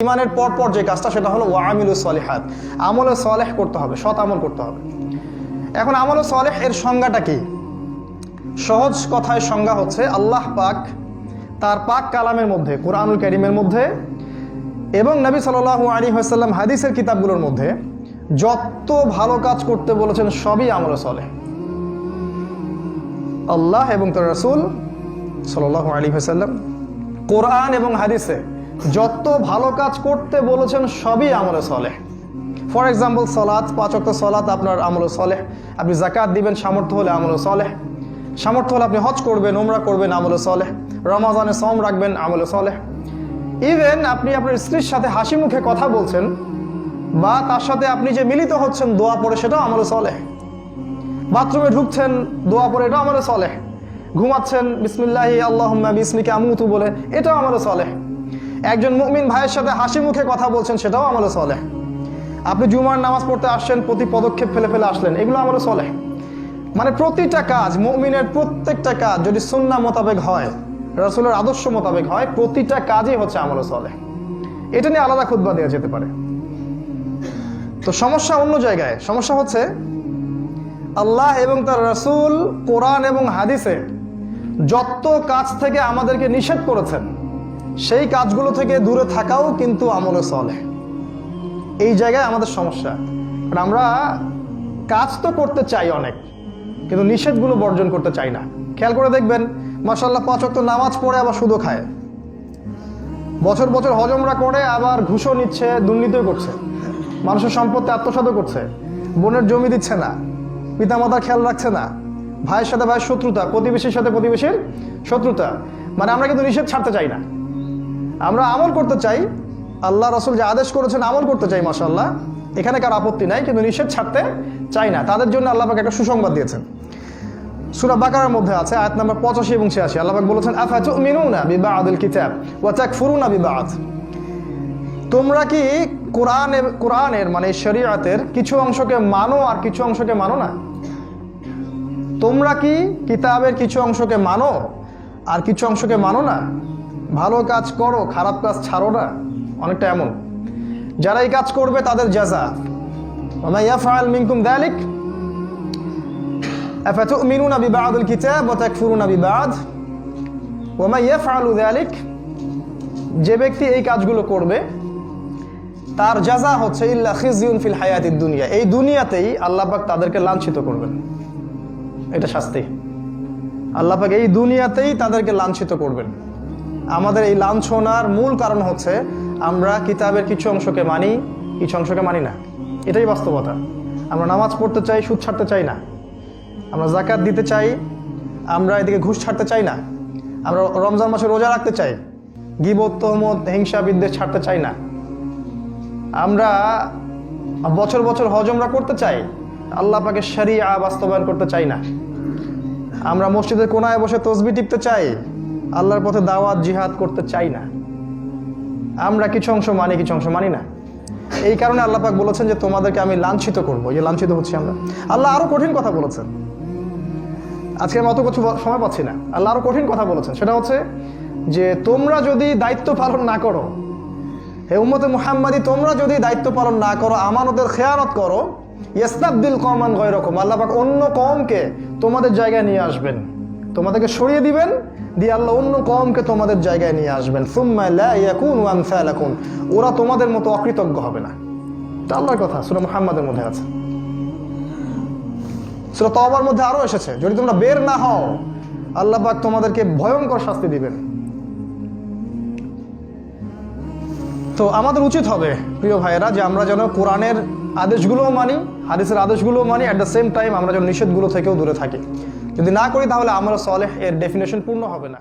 ইমানের পর পর যে কাজটা, সেটা হলো ওয়ামিলু সলিহাত। আমলে সলেহ করতে হবে, সৎ আমল করতে হবে। এখন আমলে সলেহ এর সংজ্ঞাটা কি? সহজ কথায় সংজ্ঞা হচ্ছে আল্লাহ পাক তার পাক কালামের মধ্যে, কোরআনুল করিমের মধ্যে এবং নবী সাল্লাল্লাহু আলী হাসাল্লাম হাদিসের কিতাবগুলোর মধ্যে যত ভালো কাজ করতে বলেছেন, সবই আমলে সলেহ। আল্লাহ এবং তার রসুল সাল্লাহ আলী হাসাল্লাম কোরআন এবং হাদিসে যত ভালো কাজ করতে বলেছেন সবই আমলে সলেহ। ফর এক্সাম্পল সলাৎ পাঁচক্ত সলাৎ আপনার আমলে সলেহ। আপনি জাকাত দিবেন, সামর্থ্য হলে আমলে সলেহ। সামর্থ্য হলে আপনি হজ করবেন ওমরা করবেন, আমলে সলেহ। রমাজানে সম রাখবেন, আমলে সলেহ। ইভেন আপনি আপনার স্ত্রীর সাথে হাসি মুখে কথা বলছেন, বা তার সাথে আপনি যে মিলিত হচ্ছেন দোয়া পড়ে, সেটাও আমলে সলেহ। বাথরুমে ঢুকছেন, দোয়া পরে এটাও আমাদের চলে ঘুমাচ্ছেন, বিসমিল্লাহি আল্লাহ বিসমিকে, আমুতু বলে, এটাও আমাদের চলে একজন মুমিন ভাইয়ের সাথে হাসি মুখে কথা বলছেন, সেটাও আমাদের চলে আপনি জুমার নামাজ পড়তে আসছেন, প্রতি পদক্ষেপ ফেলে ফেলে আসলেন, এগুলো আমাদের চলে মানে প্রতিটা কাজ, মুমিনের প্রত্যেকটা কাজ যদি সুন্না মোতাবেক হয়, রসুলের আদর্শ মোতাবেক হয়, প্রতিটা কাজই হচ্ছে আমলে চলে এটা নিয়ে আলাদা খুদ্া দেওয়া যেতে পারে। তো সমস্যা অন্য জায়গায়, সমস্যা হচ্ছে আল্লাহ এবং তার রসুল কোরআন এবং হাদিসে যত কাজ থেকে আমাদেরকে নিষেধ করেছেন সেই কাজগুলো থেকে দূরে থাকাও কিন্তু আমলে চলে এই জায়গায় আমাদের সমস্যা। কারণ আমরা কাজ তো করতে চাই অনেক, কিন্তু নিষেধগুলো বর্জন করতে চাই না। খেয়াল করে দেখবেন মাসাল্লাহ পাঁচ ওয়াক্ত নামাজ পড়ে আবার সুদও খায়। বছর বছর হজমরা করে, আবার ঘুষও নিচ্ছে, দুর্নীতিও করছে। মানুষের সম্পত্তি আত্মসাতও করছে। বোনের জমি দিচ্ছে না, পিতামাতার খেয়াল রাখছে না। ভাইয়ের সাথে ভাইয়ের শত্রুতা, প্রতিবেশীর সাথে প্রতিবেশীর শত্রুতা। মানে আমরা কিন্তু নিষেধ ছাড়তে চাই না। আমরা আমল করতে চাই, আল্লাহ রসুল যে আদেশ করেছেন আমল করতে চাই মাসাল্লাহ এখানে কার আপত্তি নাই, কিন্তু নিষেধ ছাড়তে চাই না। তাদের জন্য আল্লাহ একটা সুসংবাদ দিয়েছেন। সুরা বাকারের মধ্যে আছে, আয়াত নাম্বার পঁচাশি এবং ছিয়াশি। আল্লাহ বলেছেন আফাতু মিনুনা বিবা আদুল কিতাব ওয়া তাকফুরুনা বিবাদ? তোমরা কি কোরআনের কোরআনের মানে শরীয়তের কিছু অংশকে মানো আর কিছু অংশকে মানো না? তোমরা কি কিতাবের কিছু অংশকে মানো আর কিছু অংশকে মানো না? ভালো কাজ করো, খারাপ কাজ ছাড়ো না। অনেকটা এমন। যারা এই কাজ করবে, তাদের জাজা যে ব্যক্তি এই কাজগুলো করবে, তার জাজা হচ্ছে ফিল দুনিয়া। এই দুনিয়াতেই আল্লাহ পাক তাদেরকে লাঞ্ছিত করবেন। এটা শাস্তি। আল্লাহ পাক এই দুনিয়াতেই তাদেরকে লাঞ্ছিত করবেন। আমাদের এই লাঞ্ছনার মূল কারণ হচ্ছে আমরা কিতাবের কিছু অংশকে মানি, কিছু অংশকে মানি না। এটাই বাস্তবতা। আমরা নামাজ পড়তে চাই, সুদ ছাড়তে চাই না। আমরা জাকাত দিতে চাই, আমরা এদিকে ঘুষ ছাড়তে চাই না। আমরা রমজান মাসে রোজা রাখতে চাই, গিবত হিংসা, বিদ্বেষ ছাড়তে চাই না। আমরা বছর বছর হজমরা করতে চাই, আল্লাহ পাকে শরিয়া বাস্তবায়ন করতে চাই না। আমরা মসজিদের কোনায় বসে তসবি টিপতে চাই আল্লাহর পথে দাওয়াত, জিহাদ করতে চাই না। আমরা কিছু অংশ মানি, কিছু অংশ মানি না। এই কারণে আল্লাহ পাক বলেছেন যে, তোমাদেরকে আমি লাঞ্ছিত করব। যে লাঞ্ছিত হচ্ছি আমরা। আল্লাহ আরও কঠিন কথা বলেছেন। আজকে আমি অত কিছু সময় পাচ্ছি না। আল্লাহ আরও কঠিন কথা বলেছেন। সেটা হচ্ছে যে, তোমরা যদি দায়িত্ব পালন না করো, হে উম্মতে মুহাম্মাদি, তোমরা যদি দায়িত্ব পালন না করো, আমানতের খেয়ানত করো ইস্তাবদিল কমান গয় রকম আল্লাহ পাক অন্য কমকে তোমাদের জায়গায় নিয়ে আসবেন। তোমাদেরকে সরিয়ে দিবেন, দিয়ে আল্লাহ অন্য কমকে তোমাদের জায়গায় নিয়ে আসবেন। সুম্মা লা ইয়াকুন ওয়া আমসালাকুম। ওরা তোমাদের মতো অকৃতজ্ঞ হবে না। আল্লাহর কথা, সূরা মুহাম্মাদের মধ্যে আছে। সূরা তওবার মধ্যে আরও এসেছে, যদি তোমরা বের না হও, আল্লাহ পাক তোমাদেরকে ভয়ঙ্কর শাস্তি দিবেন। তো আমাদের উচিত হবে, প্রিয় ভাইয়েরা, যে আমরা যেন কোরআনের আদেশগুলোও মানি, হাদিসের আদেশগুলোও মানি অ্যাট দ্য সেম টাইম আমরা যেন নিষেধগুলো থেকেও দূরে থাকি। যদি না করি তাহলে আমরা সলেহ এর ডেফিনেশন পূর্ণ হবে না।